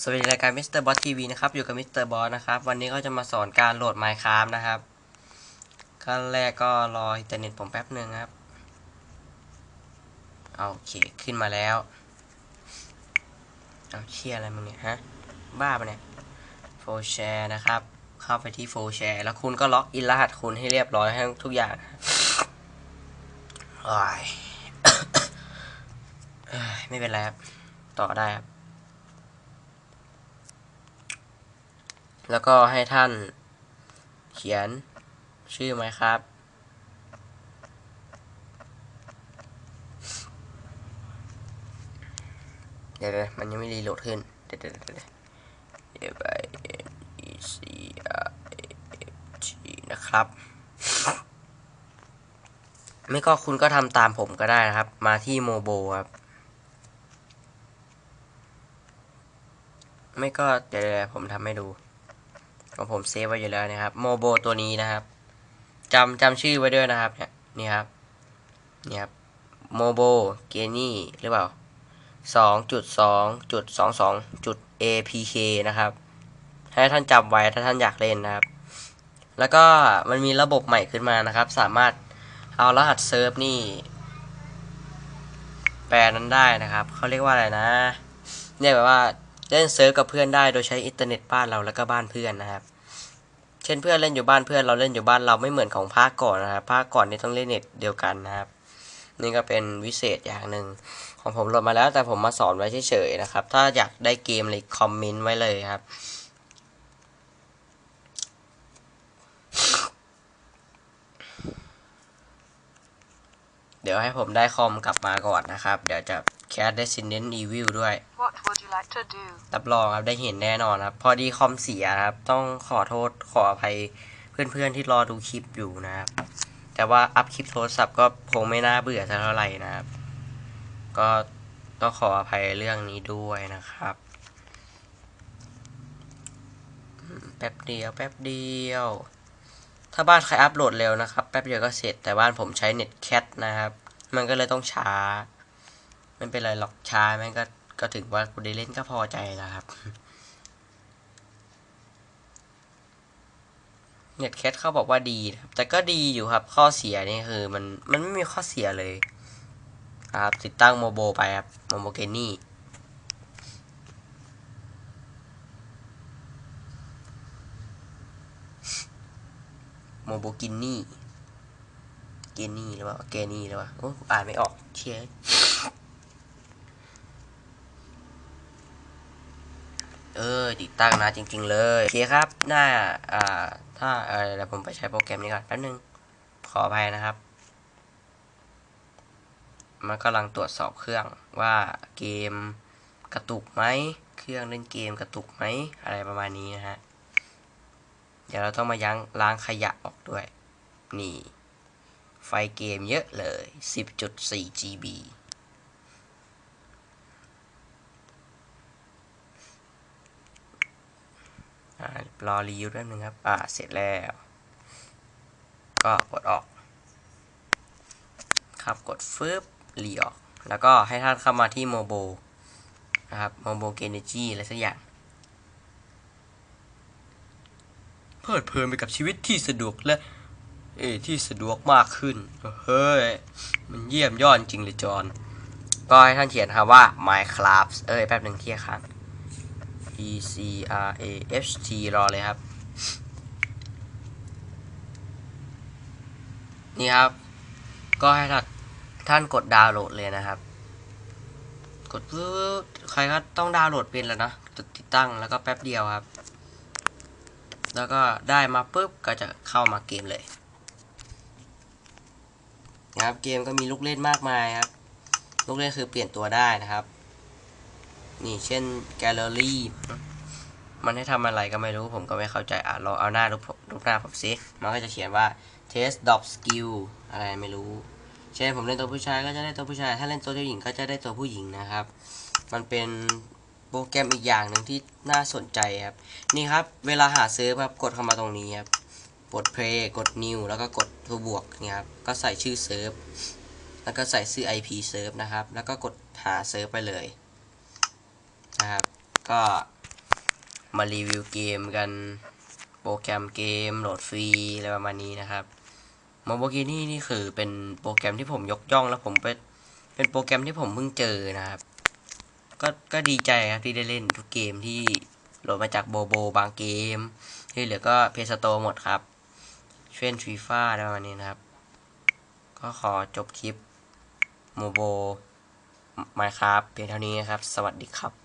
สวัสดีรายการมิสเตอร์บอสทีวีนะครับ อยู่กับมิสเตอร์บอสนะครับ วันนี้ก็จะมาสอนการโหลด Minecraft นะครับขั้นแรกก็รออินเทอร์เน็ตผมแป๊บหนึ่งครับเอาโอเค ขึ้นมาแล้ว เอาเชียอะไรมึงเนี่ยฮะ บ้าปะเนี่ยโฟแชร์นะครับ เข้าไปที่โฟแชร์แล้วคุณก็ล็อกอินรหัสคุณให้เรียบร้อยให้ทุกอย่างอ้ยเอ้ยไม่เป็นไรครับ ต่อได้ครับ แล้วก็ให้ท่านเขียนชื่อไหมครับ เดี๋ยวมันยังไม่รีโหลดขึ้น เดี๋ยวๆเดี๋ยวเดี๋ยว F I N E C R F T นะครับ ไม่ก็คุณก็ทำตามผมก็ได้นะครับ มาที่โมโบครับ ไม่ก็เดี๋ยวผมทำให้ดู ของผมเซฟไว้อยู่แล้วนะครับโมโบตัวนี้นะครับจำจำชื่อไว้ด้วยนะครับเนี่ยนี่ครับนี่ครับโมโบเกนี่หรือเปล่าสองจุดสองจุดสองสองจุด apk นะครับ ให้ท่านจำไว้ถ้าท่านอยากเล่นนะครับ แล้วก็มันมีระบบใหม่ขึ้นมานะครับ สามารถเอารหัสเซิร์ฟนี่ แปลนั้นได้นะครับ เขาเรียกว่าอะไรนะ เรียกแบบว่า เล่นเซิร์ฟกับเพื่อนได้โดยใช้อินเทอร์เน็ตบ้านเราแล้วก็บ้านเพื่อนนะครับ เช่นเพื่อนเล่นอยู่บ้านเพื่อนเราเล่นอยู่บ้านเราไม่เหมือนของภาคก่อนนะครับภาคก่อนนี่ต้องเล่นเน็ตเดียวกันนะครับ นี่ก็เป็นวิเศษอย่างหนึ่งของผมโหลดมาแล้วแต่ผมมาสอนไว้เฉยๆนะครับ ถ้าอยากได้เกมอะไรคอมเมนต์ไว้เลยครับเดี๋ยวให้ผมได้คอมกลับมาก่อนนะครับ เดี๋ยวจะแคส Resident Evil ด้วย What would you like to do? รับรองครับได้เห็นแน่นอนครับ พอดีคอมเสียครับ ต้องขอโทษขออภัยเพื่อนๆที่รอดูคลิปอยู่นะครับ แต่ว่าอัพคลิปโทรศัพท์ก็คงไม่น่าเบื่อสักเท่าไหร่นะครับ ก็ต้องขออภัยเรื่องนี้ด้วยนะครับแป๊บเดียวแป๊บเดียว ถ้าบ้านใครอัพโหลดเร็วนะครับแป๊บเดียวก็เสร็จ แต่บ้านผมใช้เน็ตแคทนะครับ มันก็เลยต้องช้าไม่เป็นไรหรอกช้าแม่งก็ ก็ถึงว่ากูได้เล่นก็พอใจแล้วครับ เน็ตแคทเขาบอกว่าดีนะครับ แต่ก็ดีอยู่ครับ ข้อเสียนี่คือมันมันไม่มีข้อเสียเลย ครับ ติดตั้งโมโบไปครับ โมโบเกนี่โมโบกินนี่ เกนี่หรือเปล่า เกนี่หรือเปล่า โอ้อ่านไม่ออกเชี่ย เออติดตั้งนะจริง ๆ เลยโอเคครับหน้าอ่าถ้าเออเดี๋ยวผมไปใช้โปรแกรมนี้ก่อนแป๊บนึงขออภัยนะครับ มันกำลังตรวจสอบเครื่องว่าเกมกระตุกไหมเครื่องเล่นเกมกระตุกไหมอะไรประมาณนี้นะฮะเดี๋ยวเราต้องมายั้งล้างขยะออกด้วย นี่ ไฟเกมเยอะเลย 10.4 GB อ่า รอรีวิวแป๊บนึงครับ อ่า เสร็จแล้ว ก็กดออก ครับ กดฟึบรีออก แล้วก็ให้ท่านเข้ามาที่โมโบนะครับโมโบเกเนจีอะไรสักอย่าง เพลิดเพลินไปกับชีวิตที่สะดวกและ เอที่สะดวกมากขึ้น เฮ้ย มันเยี่ยมยอดจริงเลยจอนก็ให้ท่านเขียนครับว่า Minecraft เอ้ย แป๊บหนึ่งเที่ยค้าง C R A F T รอเลยครับ นี่ครับ ก็ให้ท่านท่านกดดาวน์โหลดเลยนะครับ กดปุ๊บใครก็ต้องดาวน์โหลดเป็นแล้วนะติดตั้งแล้วก็แป๊บเดียวครับ แล้วก็ได้มาปุ๊บก็จะเข้ามาเกมเลยนะครับเกมก็มีลูกเล่นมากมายครับ ลูกเล่นคือเปลี่ยนตัวได้นะครับ นี่เช่นแกลเลอรี่มันให้ทำอะไรก็ไม่รู้ผมก็ไม่เข้าใจอะลองเอาหน้ารูปรูปหน้าผมซิมันก็จะเขียนว่า test dot skill อะไรไม่รู้ เช่นผมเล่นตัวผู้ชายก็จะได้ตัวผู้ชาย ถ้าเล่นตัวผู้หญิงก็จะได้ตัวผู้หญิงนะครับ มันเป็นโปรแกรมอีกอย่างหนึ่งที่น่าสนใจครับ นี่ครับ เวลาหาซื้อครับกดเข้ามาตรงนี้ครับกด play กด new แล้วก็กดตัวบวกนี่ครับ ก็ใส่ชื่อเซิร์ฟ แล้วก็ใส่ชื่อ IP เซิร์ฟนะครับ แล้วก็กดหาเซิร์ฟไปเลย ก็มารีวิวเกมกันโปรแกรมเกมโหลดฟรีอะไรประมาณนี้นะครับโมโบกินี่นี่คือเป็นโปรแกรมที่ผมยกย่องแล้วผมเป็นเป็นโปรแกรมที่ผมเพิ่งเจอนะครับ ก็ก็ดีใจครับที่ได้เล่นทุกเกมที่โหลดมาจากโบโบบางเกม ที่เหลือก็เพสโตหมดครับเช่นฟีฟ่าอะไรประมาณนี้นะครับ ก็ขอจบคลิปโมโบไมครับเพียงเท่านี้นะครับ สวัสดีครับ